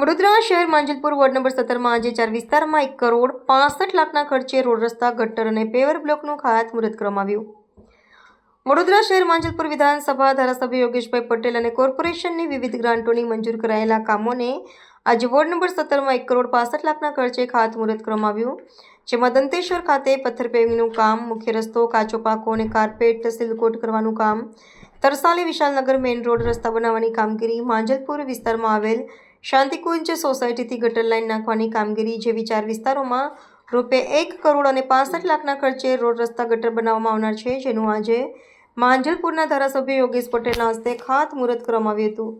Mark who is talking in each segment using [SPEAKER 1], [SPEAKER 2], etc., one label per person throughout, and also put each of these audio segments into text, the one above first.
[SPEAKER 1] વડોદરા શહેર Manjalpur ward number સત્તરમાં આજે ચાર વિસ્તારમાં એક કરોડ પાસઠ લાખના ખર્ચે રોડ રસ્તા, ગટર અને પેવર બ્લોકનું ખાતમુહૂર્ત કરવામાં આવ્યું. વડોદરા શહેર માંજલપુર વિધાનસભા ધારાસભ્ય યોગેશભાઈ પટેલ અને કોર્પોરેશનની વિવિધ ગ્રાન્ટોની મંજૂર કરાયેલા કામોને આજે વોર્ડ નંબર સત્તરમાં એક કરોડ પાસઠ લાખના ખર્ચે ખાતમુહૂર્ત કરવામાં આવ્યું. જેમાં દંતેશ્વર ખાતે પથ્થર પેવિંગનું કામ, મુખ્ય રસ્તો, કાચો પાકો અને કાર્પેટ સિલકોટ કરવાનું કામ, તરસાલી વિશાલનગર મેઇન રોડ રસ્તા બનાવવાની કામગીરી માંજલપુર વિસ્તારમાં આવેલ શાંતિકુંજ સોસાયટીથી ગટર લાઇન નાખવાની કામગીરી જેવી ચાર વિસ્તારોમાં રૂપે એક કરોડ અને પાસઠ લાખના ખર્ચે રોડ રસ્તા ગટર બનાવવામાં આવનાર છે, જેનું આજે માંજલપુરના ધારાસભ્ય યોગેશ પટેલના હસ્તે ખાતમુહૂર્ત કરવામાં આવ્યું હતું.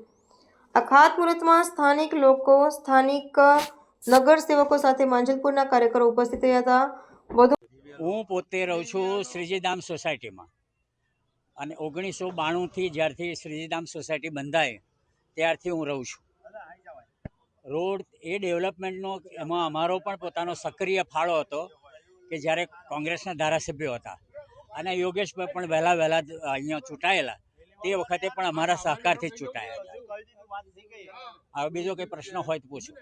[SPEAKER 1] આ ખાતમુહૂર્તમાં સ્થાનિક લોકો, સ્થાનિક નગરસેવકો સાથે માંજલપુરના કાર્યકરો ઉપસ્થિત રહ્યા હતા. વધુ
[SPEAKER 2] હું પોતે રહું છું શ્રીજીધામ સોસાયટીમાં અને ઓગણીસો બાણુંથી જ્યારથી શ્રીજીધામ સોસાયટી બંધાય, ત્યારથી હું રહું છું. રોડ એ ડેવલપમેન્ટનો એમાં અમારો પણ પોતાનો સક્રિય ફાળો હતો કે જ્યારે કોંગ્રેસના ધારાસભ્યો હતા. અને યોગેશભાઈ પણ વહેલા વહેલા અહીંયા ચૂંટાયેલા. તે વખતે પણ અમારા સહકારથી જ ચૂંટાયા હતા. હવે બીજો કંઈ પ્રશ્ન હોય તો પૂછો.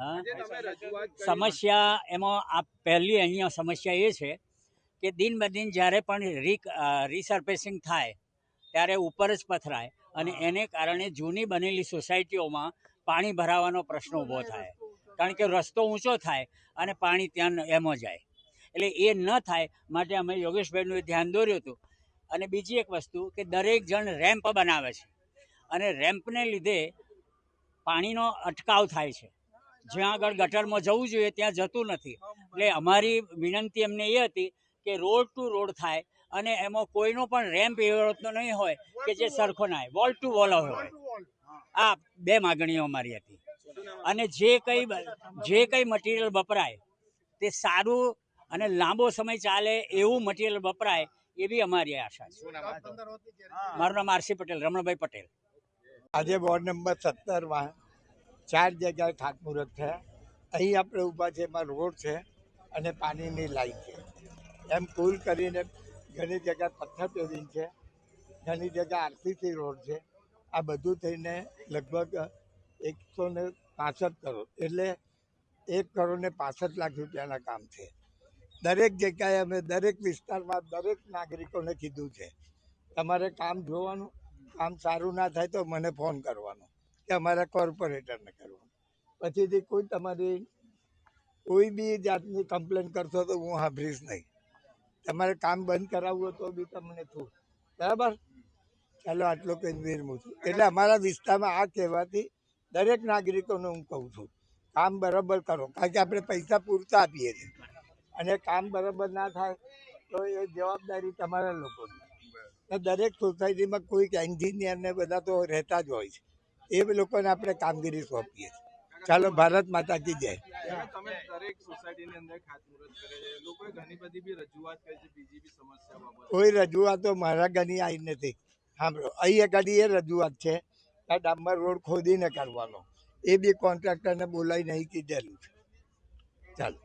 [SPEAKER 2] હા? સમસ્યા એમાં આ પહેલી અહીંયા સમસ્યા એ છે કે દિન બ દિન જ્યારે પણ રી રીસર્ફેસિંગ થાય, ત્યારે ઉપર જ પથરાય. અને એને કારણે જૂની બનેલી સોસાયટીઓમાં પાણી ભરાવાનો પ્રશ્ન ઊભો થાય. કારણ કે રસ્તો ઊંચો થાય અને પાણી ત્યાં એમ જાય. એટલે એ ન થાય માટે અમે યોગેશભાઈનું ધ્યાન દોર્યું હતું. અને બીજી એક વસ્તુ કે દરેક જણ રેમ્પ બનાવે છે. અને રેમ્પને લીધે પાણીનો અટકાવ થાય છે. જ્યાં આગળ ગટરમાં જવું જોઈએ ત્યાં જતું નથી. એટલે અમારી વિનંતી એમને એ હતી કે રોડ ટુ રોડ થાય અને એમાં કોઈનો પણ રેમ્પ એવો નહીં હોય કે જે સરખો ના હોય. વોલ ટુ વોલ હોય. આ બે માગણીઓ અમારી હતી. અને જે કંઈ જે કંઈ મટીરિયલ વપરાય, તે સારું અને લાંબો સમય ચાલે એવું મટીરિયલ વપરાય એવી અમારી આશા છે. મારું નામ આરસી પટેલ, રમણભાઈ પટેલ.
[SPEAKER 3] આજે વોર્ડ નંબર સત્તરમાં ચાર જગ્યાએ ખાતમુહૂર્ત થયા અહીં આપણે ઊભા છે એમાં રોડ છે અને પાણીની લાઈન છે. એમ કુલ કરીને ઘણી જગ્યા પથ્થર પેવિંગ છે, ઘણી જગ્યા આરસીસી રોડ છે. આ બધું થઈને લગભગ એકસો ને પાસઠ કરોડ, એટલે એક કરોડ ને પાસઠ લાખ રૂપિયાના કામ છે. દરેક જગ્યાએ અમે દરેક વિસ્તારમાં દરેક નાગરિકોને કીધું છે, તમારે કામ જોવાનું, કામ સારું ના થાય તો મને ફોન કરવાનો, કે અમારા કોર્પોરેટરને કરવાનું. પછીથી કોઈ તમારી, કોઈ બી જાતની કમ્પ્લેન કરશો તો હું સાંભળીશ નહીં. તમારે કામ બંધ કરાવવું તો બી તમને છું બરાબર? ચાલો આટલો કંઈ વિરમું છું. એટલે અમારા વિસ્તારમાં આ કહેવાથી દરેક નાગરિકોને હું કહું છું કામ બરાબર કરો. કારણ કે આપણે પૈસા પૂરતા આપીએ છીએ. અને કામ બરાબર ના થાય તો એ જવાબદારી તમારા લોકોની. દરેક સોસાયટીમાં કોઈક એન્જિનિયર ને બધા તો રહેતા જ હોય છે. એ લોકોને આપણે કામગીરી સોંપીએ છીએ. ચાલો ભારત માતા કી જય.
[SPEAKER 4] તમે દરેક સોસાયટીની અંદર ખાતમુહૂર્ત કરે છે. લોકોએ ઘણી બધી બી રજૂઆત કરી છે બીજી બી સમસ્યા બાબતે.
[SPEAKER 3] કોઈ રજૂઆતો મારા ઘણી આવી નથી. સાંભળો, અહીં એકાદી એ રજૂઆત છે કે ડામર રોડ ખોદીને કરવાનો એ બી કોન્ટ્રાક્ટરને બોલાવી નહીં કીધેલું છે. ચાલો.